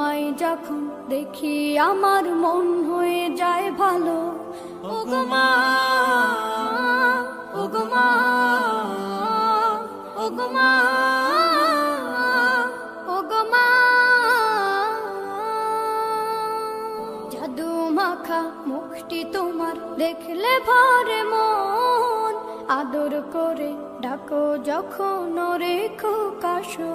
তোমায় যখন দেখি আমার মন হয়ে যায় ভালো। ওগমা ওগমা ওগমা ওগমা জাদু মাখা মুখটি তোমার দেখলে ভরে মন। আদর করে ডাকো যখন রেখো কাশো